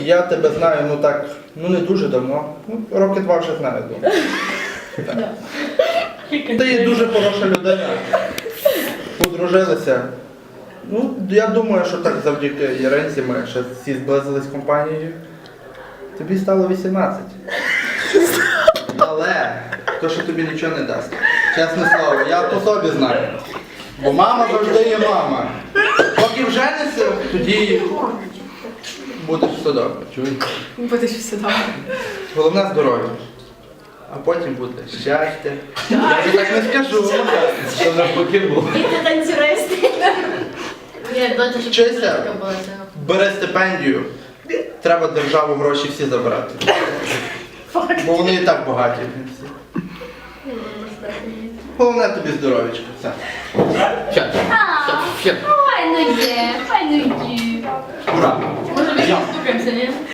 Я тебе знаю, ну так, ну не дуже давно. Ну, роки два вже знаю. думаю. Ти є дуже хороша людина. Подружилися. Ну, я думаю, що так завдяки Єренці ми ще всі зблизились компанією. Тобі стало 18. Але то, що тобі нічого не дасть. Чесне слово, я по собі знаю. Бо мама завжди є мама. Вженися, тоді будеш все добре. Будеш все добре. Головне здоров'я. А потім буде щастя. Я вже так не скажу. Що навпаки було. І ти танцюрист. Ні, щоб Вчися. була. Бери стипендію. Треба державу гроші всі забрати. Бо вони і так багаті. всі. Головне тобі здоров'ячко. Все. Файно є, файно є. Ура! Може, ми стукаємося, ні?